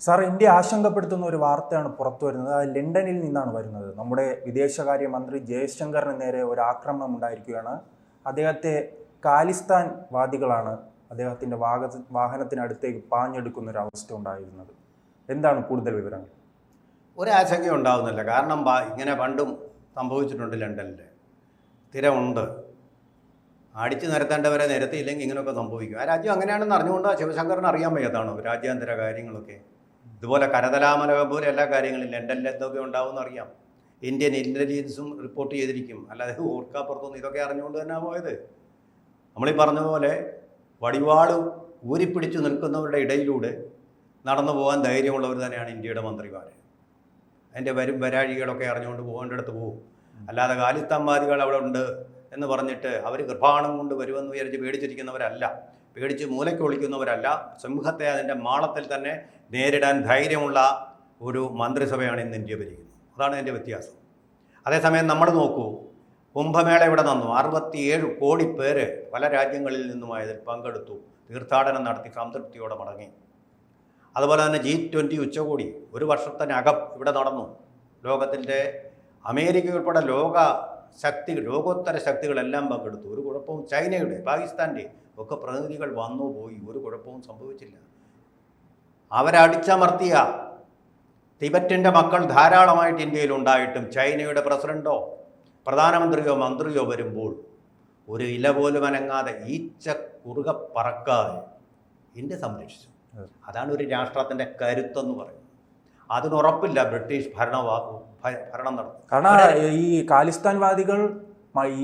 Sir India ആശങ്കപ്പെടുത്തുന്ന ഒരു വാർത്തയാണ് പുറത്തു വരുന്നത്. അത് ലണ്ടനിൽ നിന്നാണ് വരുന്നത്. നമ്മുടെ വിദേശകാര്യമന്ത്രി ജയശങ്കറിന് നേരെ ഒരു ആക്രമണം ഉണ്ടായിരിക്കുകയാണ്. അദ്ദേഹത്തെ കാലിസ്ഥാൻ വാദികളാണ് അദ്ദേഹത്തിന്റെ വാഹ വാഹനത്തിനടുത്തേക്ക് പാഞ്ഞെടുക്കുന്ന ഒരു അവസ്ഥ ഉണ്ടായിരുന്നത്. എന്താണ് കൂടുതൽ വിവരങ്ങൾ? ഒരു ആശങ്ക ഉണ്ടാവുന്നില്ല. കാരണം ഇങ്ങനെ പണ്ടും സംഭവിച്ചിട്ടുണ്ട് ലണ്ടനിൽ സ്ഥിരമുണ്ട് അടിച്ചു നിരത്തേണ്ടവരെ നിരത്തിയില്ലെങ്കിൽ ഇങ്ങനെയൊക്കെ സംഭവിക്കും. ആ രാജ്യം അങ്ങനെയാണെന്ന് അറിഞ്ഞുകൊണ്ട് ശിവശങ്കറിന് അറിയാൻ വയ്യാതാണോ രാജ്യാന്തര കാര്യങ്ങളൊക്കെ. ഇതുപോലെ കരതലാമലകം പോലെ എല്ലാ കാര്യങ്ങളും ലണ്ടനിൽ എന്തൊക്കെ ഉണ്ടാവുമെന്ന് അറിയാം. ഇന്ത്യൻ ഇന്റലിജൻസും റിപ്പോർട്ട് ചെയ്തിരിക്കും. അല്ലാതെ ഓർക്കാപ്പുറത്തൊന്നും ഇതൊക്കെ അറിഞ്ഞുകൊണ്ട് തന്നെ പോയത്. നമ്മളീ പറഞ്ഞ പോലെ വടിവാൾ ഊരിപ്പിടിച്ചു നിൽക്കുന്നവരുടെ ഇടയിലൂടെ നടന്നു പോകാൻ ധൈര്യമുള്ളവർ തന്നെയാണ് ഇന്ത്യയുടെ മന്ത്രിമാർ അതിന്റെ വരും വരാഴികളൊക്കെ അറിഞ്ഞുകൊണ്ട് പോകേണ്ടടുത്ത് പോകും അല്ലാതെ കാലിത്തമ്പാദികൾ അവിടെ ഉണ്ട് എന്ന് പറഞ്ഞിട്ട് അവർ കൃപാണം കൊണ്ട് വരുമെന്ന് വിചാരിച്ച് പേടിച്ചിരിക്കുന്നവരല്ല. പേടിച്ച് മൂലയ്ക്ക് ഒളിക്കുന്നവരല്ല. സിംഹത്തെ അതിന്റെ മാളത്തിൽ തന്നെ നേരിടാൻ ധൈര്യമുള്ള ഒരു മന്ത്രിസഭയാണ് ഇന്ന് ഇന്ത്യ ഭരിക്കുന്നത്. അതാണ് അതിന്റെ വ്യത്യാസം. അതേസമയം നമ്മൾ നോക്കൂ കുംഭമേള ഇവിടെ നിന്നു അറുപത്തിയേഴ് കോടി പേര് പല രാജ്യങ്ങളിൽ നിന്നുമായതിൽ പങ്കെടുത്തു. തീർത്ഥാടനം നടത്തി സംതൃപ്തിയോടെ മടങ്ങി. അതുപോലെ തന്നെ ജി ട്വന്റി ഉച്ചകോടി ഒരു വർഷത്തിനകം ഇവിടെ നടന്നു. ലോകത്തിന്റെ അമേരിക്ക ഉൾപ്പെടെ ലോക ശക്തി ലോകോത്തര ശക്തികളെല്ലാം പങ്കെടുത്തു. ഒരു കുഴപ്പവും ചൈനയുടെ പാകിസ്ഥാന്റെ ഒക്കെ പ്രതിനിധികൾ വന്നു പോയി. ഒരു കുഴപ്പവും സംഭവിച്ചില്ല. അവരടിച്ചമർത്തിയ തിബറ്റിന്റെ മക്കൾ ധാരാളമായിട്ട് ഇന്ത്യയിൽ ഉണ്ടായിട്ടും ചൈനയുടെ പ്രസിഡന്റോ പ്രധാനമന്ത്രിയോ മന്ത്രിയോ വരുമ്പോൾ ഒരു ഇല പോലും അനങ്ങാതെ ഈച്ച കുറുക പറക്കാതെ ഇന്ത്യ സംരക്ഷിച്ചു. അതാണ് ഒരു രാഷ്ട്രത്തിന്റെ കരുത്തെന്ന് പറയുന്നത്. അതിനുറപ്പില്ല ബ്രിട്ടീഷ് ഭരണവാ ഭരണം നടത്തും. കാരണം ഈ കാലിസ്ഥാൻവാദികൾ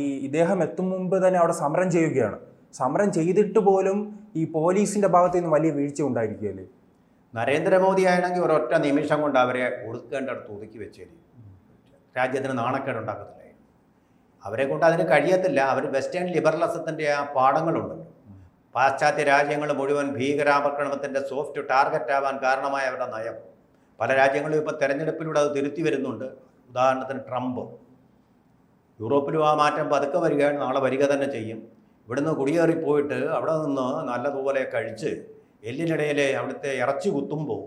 ഈ ഇദ്ദേഹം എത്തും മുമ്പ് തന്നെ അവിടെ സമരം ചെയ്യുകയാണ്. സമരം ചെയ്തിട്ട് പോലും ഈ പോലീസിന്റെ ഭാഗത്ത് നിന്ന് വലിയ വീഴ്ച ഉണ്ടായിരിക്കുകയല്ലേ? നരേന്ദ്രമോദി ആണെങ്കിൽ ഒരൊറ്റ നിമിഷം കൊണ്ട് അവരെ ഒതുക്കേണ്ടടുത്ത് ഒതുക്കി വെച്ചേരി രാജ്യത്തിന് നാണക്കേട് ഉണ്ടാക്കത്തില്ല അവരെ കൊണ്ട് അതിന് കഴിയത്തില്ല. അവർ വെസ്റ്റേൺ ലിബറലിസത്തിന്റെ ആ പാഠങ്ങളുണ്ടല്ലോ പാശ്ചാത്യ രാജ്യങ്ങൾ മുഴുവൻ ഭീകരാക്രമണത്തിന്റെ സോഫ്റ്റ് ടാർഗറ്റ് ആവാൻ കാരണമായ അവരുടെ നയം. പല രാജ്യങ്ങളും ഇപ്പോൾ തിരഞ്ഞെടുപ്പിലൂടെ അത് തിരുത്തി വരുന്നുണ്ട്. ഉദാഹരണത്തിന് ട്രംപ്. യൂറോപ്പിലും ആ മാറ്റം പതുക്കെ വരികയാണ്. നാളെ വരിക തന്നെ ചെയ്യും. ഇവിടുന്ന് കുടിയേറിപ്പോയിട്ട് അവിടെ നിന്ന് നല്ലതുപോലെ കഴിച്ച് എല്ലിനിടയിൽ അവിടുത്തെ ഇറച്ചി കുത്തുമ്പോൾ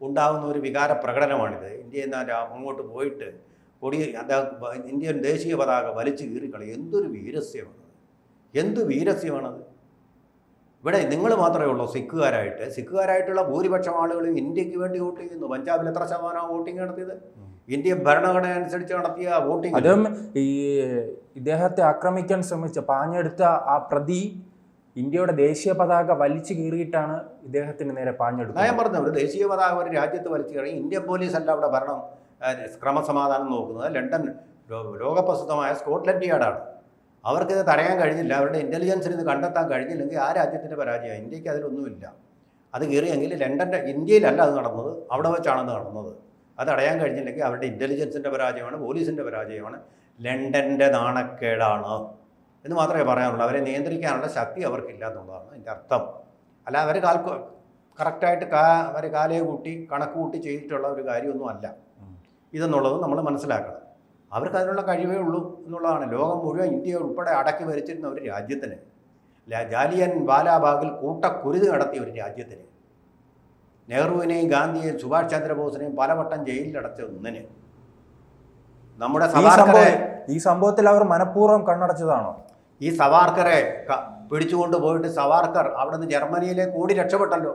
ഉണ്ടാകുന്ന ഒരു വികാര പ്രകടനമാണിത്. ഇന്ത്യയിൽ നിന്ന് അങ്ങോട്ട് പോയിട്ട് കൊടി ഇന്ത്യൻ ദേശീയ പതാക വലിച്ചു കീറിക്കളി എന്തൊരു വീരസ്യമാണ് എന്ത് വീരസ്യമാണത്. ഇവിടെ നിങ്ങൾ മാത്രമേ ഉള്ളൂ സിഖുകാരായിട്ട്. സിഖുകാരായിട്ടുള്ള ഭൂരിപക്ഷം ആളുകളും ഇന്ത്യയ്ക്ക് വേണ്ടി വോട്ട് ചെയ്യുന്നു. പഞ്ചാബിൽ എത്ര ശതമാനമാണ് വോട്ടിംഗ് നടത്തിയത്? ഇന്ത്യൻ ഭരണഘടന അനുസരിച്ച് നടത്തിയ വോട്ടിംഗ് അതും ഈ ഇദ്ദേഹത്തെ ആക്രമിക്കാൻ ശ്രമിച്ച പാഞ്ഞെടുത്ത ആ പ്രതി ഇന്ത്യയുടെ ദേശീയ പതാക വലിച്ചു കീറിയിട്ടാണ് ഇദ്ദേഹത്തിന് നേരെ പാഞ്ഞെടുത്തത് ഞാൻ പറഞ്ഞത് പറഞ്ഞു ഒരു ദേശീയ പതാക ഒരു രാജ്യത്ത് വലിച്ചു കയറി ഇന്ത്യൻ പോലീസ് അല്ല അവിടെ ഭരണം ക്രമസമാധാനം നോക്കുന്നത്. London ലോകപ്രസിദ്ധമായ Scotland യാർഡാണ്. അവർക്കിത് തടയാൻ കഴിഞ്ഞില്ല. അവരുടെ ഇന്റലിജൻസിന് ഇത് കണ്ടെത്താൻ കഴിഞ്ഞില്ലെങ്കിൽ ആ രാജ്യത്തിന്റെ പരാജയമാണ് ഇന്ത്യയ്ക്ക് അതിലൊന്നുമില്ല. അത് കയറിയെങ്കിൽ ലണ്ടന്റെ ഇന്ത്യയിലല്ല അത് നടന്നത് അവിടെ വെച്ചാണ് അത് നടന്നത്. അത് അടയാൻ കഴിഞ്ഞില്ലെങ്കിൽ അവരുടെ ഇന്റലിജൻസിന്റെ പരാജയമാണ് പോലീസിന്റെ പരാജയമാണ് ലണ്ടന്റെ നാണക്കേടാണ് എന്ന് മാത്രമേ പറയാനുള്ളൂ. അവരെ നിയന്ത്രിക്കാനുള്ള ശക്തി അവർക്കില്ല എന്നുള്ളതാണ് അതിന്റെ അർത്ഥം. അല്ല അവർ കാൽ കറക്റ്റായിട്ട് കാ അവർ കാലയെ കൂട്ടി കണക്ക് കൂട്ടി ചെയ്തിട്ടുള്ള ഒരു കാര്യമൊന്നും അല്ല. ഇതെന്നുള്ളത് നമ്മൾ മനസ്സിലാക്കണം. അവർക്ക് അതിനുള്ള കഴിവേ ഉള്ളൂ എന്നുള്ളതാണ്. ലോകം മുഴുവൻ ഇന്ത്യ ഉൾപ്പെടെ അടക്കി ഭരിച്ചിരുന്ന ഒരു രാജ്യത്തിന് ജാലിയൻ ബാലാബാഗിൽ കൂട്ടക്കുരുത് നടത്തിയ ഒരു രാജ്യത്തിന് നെഹ്റുവിനെയും ഗാന്ധിയെയും സുഭാഷ് ചന്ദ്രബോസിനെയും പലവട്ടം ജയിലിലടച്ച ഒന്നിന്. നമ്മുടെ സവാർക്കറെ ഈ സംഭവത്തിൽ അവർ മനഃപൂർവം കണ്ണടച്ചതാണോ? ഈ സവാർക്കറെ പിടിച്ചുകൊണ്ട് പോയിട്ട് സവാർക്കർ അവിടെ നിന്ന് ജർമ്മനിയിലേക്ക് ഓടി രക്ഷപ്പെട്ടല്ലോ.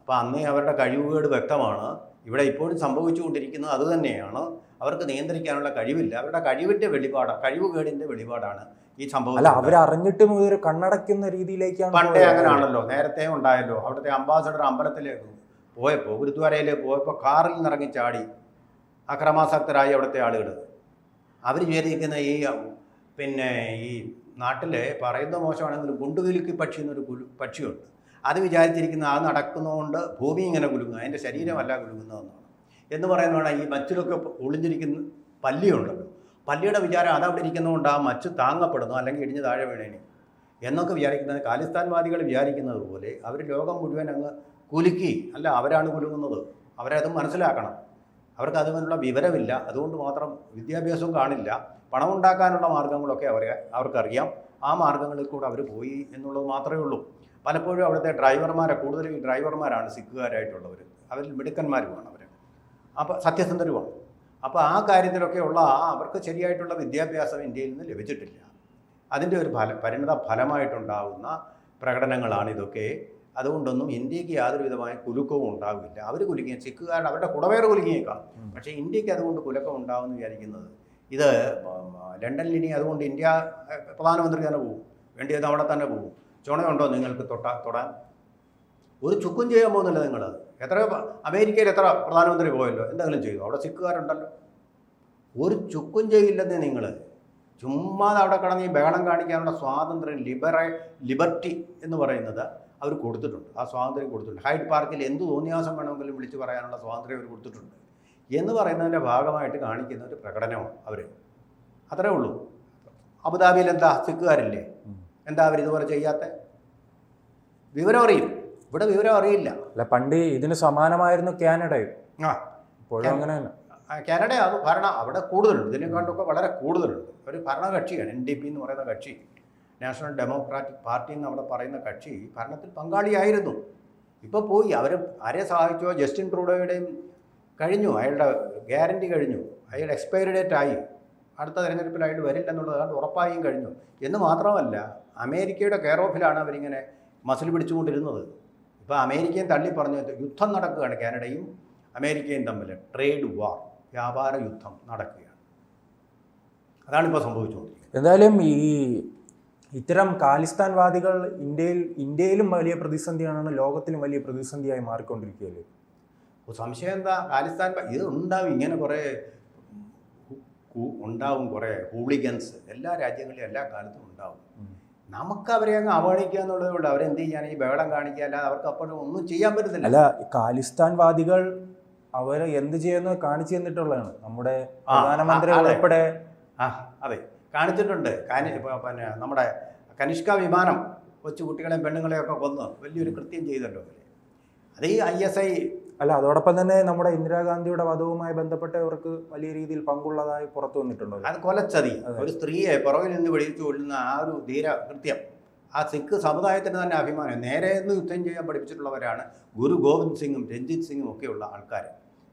അപ്പോൾ അന്നേ അവരുടെ കഴിവുകേട് വ്യക്തമാണ്. ഇവിടെ ഇപ്പോഴും സംഭവിച്ചുകൊണ്ടിരിക്കുന്നത് അതുതന്നെയാണ് അവർക്ക് നിയന്ത്രിക്കാനുള്ള കഴിവില്ല. അവരുടെ കഴിവിന്റെ വെളിപാടാണ് കഴിവുകേടിന്റെ വെളിപാടാണ് ഈ സംഭവം അല്ല അവരറിഞ്ഞിട്ടും ഇതൊരു കണ്ണടയ്ക്കുന്ന രീതിയിലേക്കാണ് പണ്ടേ. അങ്ങനെയാണല്ലോ നേരത്തെ ഉണ്ടായല്ലോ. അവിടുത്തെ അംബാസഡർ അമ്പലത്തിലേക്ക് പോയപ്പോൾ ഗുരുദ്വാരയിലേക്ക് പോയപ്പോൾ കാറിൽ നിന്നിറങ്ങി ചാടി അക്രമാസക്തരായി അവിടുത്തെ ആളുകൾ അവർ വിചാരിക്കുന്ന ഈ പിന്നെ ഈ നാട്ടിലെ പറയുന്ന മോശമാണെങ്കിലും ഗുണ്ടുകിലുക്കി പക്ഷി എന്നൊരു പക്ഷിയുണ്ട്. അത് വിചാരിച്ചിരിക്കുന്ന അത് നടക്കുന്നതുകൊണ്ട് ഭൂമി ഇങ്ങനെ കുലുങ്ങുക അതിന്റെ ശരീരമല്ല കുലുങ്ങുന്നതെന്നാണ്. എന്ന് പറയുന്നതാണ് ഈ മച്ചിലൊക്കെ ഒളിഞ്ഞിരിക്കുന്ന പല്ലിയുണ്ടല്ലോ. പല്ലിയുടെ വിചാരം അതവിടെ ഇരിക്കുന്നതുകൊണ്ട് ആ മച്ച് താങ്ങപ്പെടുന്നു അല്ലെങ്കിൽ ഇടിഞ്ഞ് താഴെ വീണേനെ. എന്നൊക്കെ വിചാരിക്കുന്നത് ഖാലിസ്ഥാൻവാദികൾ വിചാരിക്കുന്നത് പോലെ അവർ ലോകം മുഴുവൻ അങ്ങ് കുലുക്കി അല്ല അവരാണ് കുലുങ്ങുന്നത്. അവരെ അവരത് മനസ്സിലാക്കണം. അവർക്ക് അതുപോലുള്ള വിവരമില്ല. അതുകൊണ്ട് മാത്രം വിദ്യാഭ്യാസവും കാണില്ല. പണം ഉണ്ടാക്കാനുള്ള മാർഗങ്ങളൊക്കെ അവർ അവർക്കറിയാം. ആ മാർഗങ്ങളിൽ കൂടെ അവർ പോയി എന്നുള്ളത് മാത്രമേ ഉള്ളൂ. പലപ്പോഴും അവിടുത്തെ ഡ്രൈവർമാരെ കൂടുതലും ഈ ഡ്രൈവർമാരാണ് സിഖുകാരായിട്ടുള്ളവർ അവരിൽ മിടുക്കന്മാരുമാണ് അവർ അപ്പോൾ സത്യസന്ധരുമാണ്. അപ്പോൾ ആ കാര്യത്തിലൊക്കെയുള്ള അവർക്ക് ശരിയായിട്ടുള്ള വിദ്യാഭ്യാസം ഇന്ത്യയിൽ നിന്ന് ലഭിച്ചിട്ടില്ല. അതിന്റെ ഒരു ഫല പരിണിത ഫലമായിട്ടുണ്ടാകുന്ന പ്രകടനങ്ങളാണ് ഇതൊക്കെ. അതുകൊണ്ടൊന്നും ഇന്ത്യയ്ക്ക് യാതൊരു വിധമായ കുലുക്കവും ഉണ്ടാവില്ല. അവർ കുലുങ്ങിയ സിഖുകാരുടെ അവരുടെ കുടവേർ കുലുങ്ങിയേക്കാം. പക്ഷേ ഇന്ത്യയ്ക്ക് അതുകൊണ്ട് കുലക്കം ഉണ്ടാകുമെന്ന് വിചാരിക്കുന്നത് ഇത് ലണ്ടനിൽ ഇനി അതുകൊണ്ട് ഇന്ത്യ പ്രധാനമന്ത്രി തന്നെ പോകും. വേണ്ടിയത് അവിടെ തന്നെ പോകും. ചുണയുണ്ടോ നിങ്ങൾക്ക് തൊട്ട തൊടാൻ? ഒരു ചുക്കും ചെയ്യാൻ പോകുന്നില്ല നിങ്ങൾ എത്ര അമേരിക്കയിൽ എത്ര പ്രധാനമന്ത്രി പോയല്ലോ എന്തെങ്കിലും ചെയ്തു. അവിടെ സിക്കുകാരുണ്ടല്ലോ ഒരു ചുക്കും ചെയ്യില്ലെന്നേ നിങ്ങൾ ചുമ്മാതെ അവിടെ കടന്ന് ഈ ബഹളം കാണിക്കാനുള്ള സ്വാതന്ത്ര്യം ലിബറ ലിബർട്ടി എന്ന് പറയുന്നത് അവർ കൊടുത്തിട്ടുണ്ട്. ആ സ്വാതന്ത്ര്യം കൊടുത്തിട്ടുണ്ട്. ഹൈഡ് പാർക്കിൽ എന്ത് തോന്നിയാസം വേണമെങ്കിലും വിളിച്ചു പറയാനുള്ള സ്വാതന്ത്ര്യം അവർ കൊടുത്തിട്ടുണ്ട്. എന്ന് പറയുന്നതിന്റെ ഭാഗമായിട്ട് കാണിക്കുന്ന ഒരു പ്രകടനമാണ് അവർ അത്രേ ഉള്ളൂ. അബുദാബിയിൽ എന്താ? സിക്കുകാരില്ലേ. എന്താ അവർ ഇതുപോലെ ചെയ്യാത്ത? വിവരം അറിയും. ഇവിടെ വിവരം അറിയില്ല. അല്ല പണ്ട് ഇതിന് സമാനമായിരുന്നു കാനഡയും. ആ ഇപ്പോഴും അങ്ങനെ തന്നെ കാനഡ അത് ഭരണ അവിടെ കൂടുതലുണ്ട്. ഇതിനെക്കാണ്ടൊക്കെ വളരെ കൂടുതലുണ്ട്. ഒരു ഭരണകക്ഷിയാണ് എൻ ഡി പി എന്ന് പറയുന്ന കക്ഷി. നാഷണൽ ഡെമോക്രാറ്റിക് പാർട്ടി എന്ന് അവിടെ പറയുന്ന കക്ഷി ഭരണത്തിൽ പങ്കാളിയായിരുന്നു. ഇപ്പോൾ പോയി. അവർ ആരെ സഹായിച്ചോ? ജസ്റ്റിൻ ട്രൂഡോയുടെയും കഴിഞ്ഞു. അയാളുടെ ഗ്യാരണ്ടി കഴിഞ്ഞു. അയാൾ എക്സ്പയറി ഡേറ്റ് ആയി. അടുത്ത തെരഞ്ഞെടുപ്പിലായിട്ട് വരില്ല വരില്ലെന്നുള്ളത് കണ്ട് ഉറപ്പായും കഴിഞ്ഞു. എന്ന് മാത്രമല്ല അമേരിക്കയുടെ കെയർ ഓഫിലാണ് അവരിങ്ങനെ മസിൽ പിടിച്ചുകൊണ്ടിരുന്നത്. ഇപ്പോൾ അമേരിക്കയും തള്ളി പറഞ്ഞു യുദ്ധം നടക്കുകയാണ് കാനഡയും അമേരിക്കയും തമ്മിൽ. ട്രേഡ് വാർ വ്യാപാര യുദ്ധം നടക്കുകയാണ്. അതാണിപ്പോൾ സംഭവിച്ചുകൊണ്ടിരിക്കുന്നത്. എന്തായാലും ഈ ഇത്തരം ഖാലിസ്ഥാൻവാദികൾ ഇന്ത്യയിൽ ഇന്ത്യയിലും വലിയ പ്രതിസന്ധിയാണ് ലോകത്തിലും വലിയ പ്രതിസന്ധിയായി മാറിക്കൊണ്ടിരിക്കുകയല്ലേ? അപ്പോൾ സംശയം എന്താ? കാലിസ്ഥാൻ ഇത് ഉണ്ടാവും ഇങ്ങനെ കുറേ ഉണ്ടാവും കുറേ ഹൂളിഗൻസ്. എല്ലാ രാജ്യങ്ങളിലും എല്ലാ കാലത്തും ഉണ്ടാവും. നമുക്ക് അവരെ അങ്ങ് അവഗണിക്കുക എന്നുള്ളതേ ഉള്ളൂ അവരെന്ത് ചെയ്യാൻ ഈ ബഹളം കാണിക്കുക. അല്ലാതെ അവർക്ക് അപ്പോഴും ഒന്നും ചെയ്യാൻ പറ്റത്തില്ല. അല്ല ഖാലിസ്ഥാൻവാദികൾ അവർ എന്ത് ചെയ്യുന്നു? കാണിച്ചു തന്നിട്ടുള്ളതാണ്. നമ്മുടെ പ്രധാനമന്ത്രി. ഉൾപ്പെടെ. ആ അതെ. കാണിച്ചിട്ടുണ്ട്. പിന്നെ നമ്മുടെ കനിഷ്ക വിമാനം കൊച്ചു കുട്ടികളെയും പെണ്ണുങ്ങളെയും ഒക്കെ കൊന്ന്. വലിയൊരു കൃത്യം ചെയ്തല്ലോ അത് ഈ ഐ എസ് ഐ അല്ല അതോടൊപ്പം തന്നെ നമ്മുടെ ഇന്ദിരാഗാന്ധിയുടെ വധവുമായി ബന്ധപ്പെട്ട് അവർക്ക് വലിയ രീതിയിൽ പങ്കുള്ളതായി പുറത്തു വന്നിട്ടുണ്ട് അത് കൊലച്ചതി. ഒരു സ്ത്രീയെ പുറകിൽ നിന്ന് വെടിച്ചു കൊള്ളുന്ന ആ ഒരു ധീര കൃത്യം ആ സിഖ് സമുദായത്തിന് തന്നെ അഭിമാനം. നേരെ നിന്ന് യുദ്ധം ചെയ്യാൻ പഠിപ്പിച്ചിട്ടുള്ളവരാണ് ഗുരു ഗോവിന്ദ് സിംഗും രഞ്ജിത് സിംഗും ഒക്കെയുള്ള ആൾക്കാർ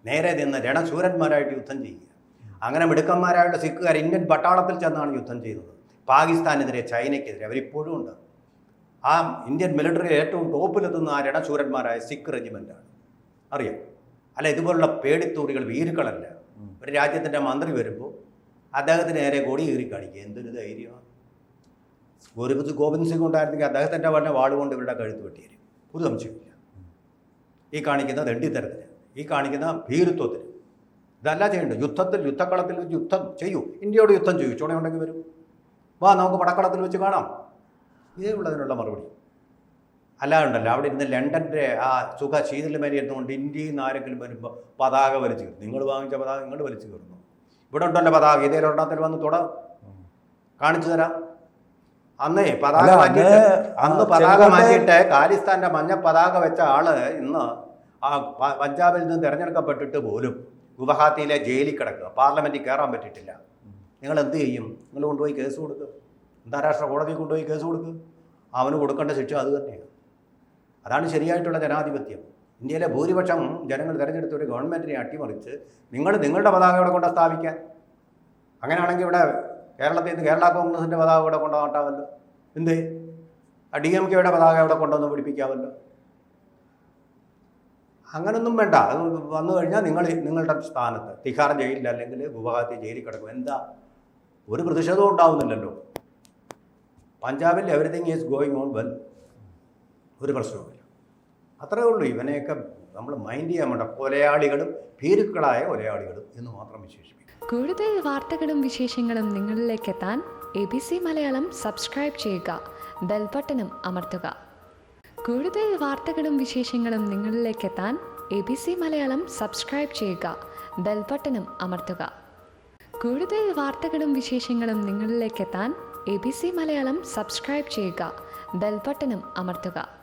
നേരെ നിന്ന് രണശൂരന്മാരായിട്ട് യുദ്ധം ചെയ്യുക. അങ്ങനെ മിടുക്കന്മാരായുള്ള സിഖുകാർ ഇന്ത്യൻ പട്ടാളത്തിൽ ചെന്നാണ് യുദ്ധം ചെയ്തത്. പാകിസ്ഥാനെതിരെ ചൈനയ്ക്കെതിരെ അവരിപ്പോഴും ഉണ്ട്. ആ ഇന്ത്യൻ മിലിറ്ററിയിൽ ഏറ്റവും ടോപ്പിലെത്തുന്ന ആ രണശൂരന്മാരായ സിഖ് റെജിമെന്റാണ് അറിയാം. അല്ല ഇതുപോലുള്ള പേടിത്തൂറികൾ വീരുക്കളല്ല ഒരു രാജ്യത്തിന്റെ മന്ത്രി വരുമ്പോൾ അദ്ദേഹത്തിന് നേരെ കൂടി കീറി കാണിക്കുക. എന്തൊരു ധൈര്യമാണ് ഗോരിപത്ത് ഗോവിന്ദ് സിംഗ് ഉണ്ടായിരുന്നെങ്കിൽ അദ്ദേഹത്തിന്റെ വല്ല വാളുകൊണ്ട് ഇവരുടെ കഴുത്ത് വെട്ടിയേരും ഒരു സംശയമില്ല ഈ കാണിക്കുന്ന ദണ്ഡിത്തരത്തിന് ഈ കാണിക്കുന്ന ഭീരുത്വത്തിന്. ഇതല്ല ചെയ്യേണ്ടത് യുദ്ധത്തിൽ യുദ്ധക്കളത്തിൽ വെച്ച് യുദ്ധം ചെയ്യൂ. ഇന്ത്യയോട് യുദ്ധം ചെയ്യൂ. ചുണയുണ്ടെങ്കിൽ വരും. വാ നമുക്ക് പടക്കളത്തിൽ വെച്ച് കാണാം. ഇതേ ഉള്ളതിനുള്ള മറുപടി. അല്ലാതുണ്ടല്ലോ. അവിടെ ഇരുന്ന് ലണ്ടന്റെ ആ സുഖ ശീതളമേരി ഇരുന്നുകൊണ്ട് ഇന്ത്യയിൽ നിന്ന് ആരെങ്കിലും വരുമ്പോൾ പതാക വലിച്ചു കയറും നിങ്ങൾ വാങ്ങിച്ച പതാക നിങ്ങൾ വലിച്ചു കയറുന്നു ഇവിടെ ഉണ്ടല്ലോ പതാക. ഇതേ ഒരെണ്ണത്തിൽ വന്ന് തുട. കാണിച്ചു തരാം. അന്നേ പതാക മാറ്റിയിട്ട് അന്ന് പതാക മാറ്റിയിട്ട് ഖാലിസ്ഥാന്റെ മഞ്ഞ പതാക വെച്ച ആൾ ഇന്ന് ആ പഞ്ചാബിൽ നിന്ന് തിരഞ്ഞെടുക്കപ്പെട്ടിട്ട് പോലും ഗുവഹാത്തിയിലെ ജയിലിൽ കിടക്കുക. പാർലമെന്റിൽ കയറാൻ പറ്റിയിട്ടില്ല. നിങ്ങൾ എന്ത് ചെയ്യും? നിങ്ങൾ കൊണ്ടുപോയി കേസ് കൊടുക്കുക അന്താരാഷ്ട്ര കോടതിയിൽ കൊണ്ടുപോയി കേസ് കൊടുക്കുക അവന് കൊടുക്കേണ്ട ശിക്ഷ അത് തന്നെയാണ് അതാണ് ശരിയായിട്ടുള്ള ജനാധിപത്യം. ഇന്ത്യയിലെ ഭൂരിപക്ഷം ജനങ്ങൾ തിരഞ്ഞെടുത്ത ഒരു ഗവൺമെന്റിനെ അട്ടിമറിച്ച് നിങ്ങൾ നിങ്ങളുടെ പതാക ഇവിടെ കൊണ്ട് സ്ഥാപിക്കാൻ? അങ്ങനെയാണെങ്കിൽ ഇവിടെ കേരളത്തിൽ നിന്ന് കേരള കോൺഗ്രസിന്റെ പതാക ഇവിടെ കൊണ്ടു നട്ടാമല്ലോ എന്ത്? ഡി എം കെയുടെ പതാക ഇവിടെ കൊണ്ടുവന്ന് പിടിപ്പിക്കാമല്ലോ? അങ്ങനൊന്നും വേണ്ട. അത് വന്നു കഴിഞ്ഞാൽ നിങ്ങൾ നിങ്ങളുടെ സ്ഥാനത്ത് തിഹാർ ജയിലിൽ അല്ലെങ്കിൽ ഗുവാഹത്തി ജയിലിൽ കിടക്കും. എന്താ? ഒരു പ്രതിഷേധവും ഉണ്ടാവുന്നില്ലല്ലോ. പഞ്ചാബിൽ everything is going on well ഒരു പ്രശ്നവുമില്ല. അത്രേ ഉള്ളൂ. ഇവനെയൊക്കെ നമ്മൾ മൈൻഡ് ചെയ്യാൻ വേണ്ട. കൊലയാളികളും ഭീരുക്കളായ കൊലയാളികളും എന്ന് മാത്രം വിശേഷിപ്പിക്കും കൂടുതൽ വാർത്തകളും വിശേഷങ്ങളും നിങ്ങളിലേക്ക് എത്താൻ A B C Malayalam subscribe ചെയ്യുക. ബെൽബട്ടനും അമർത്തുക. കൂടുതൽ വാർത്തകളും വിശേഷങ്ങളും നിങ്ങളിലേക്ക് എത്താൻ A B C Malayalam subscribe ചെയ്യുക. ബെൽബട്ടനും അമർത്തുക. കൂടുതൽ വാർത്തകളും വിശേഷങ്ങളും നിങ്ങളിലേക്ക് എത്താൻ A B C Malayalam subscribe ചെയ്യുക. ബെൽബട്ടനും അമർത്തുക.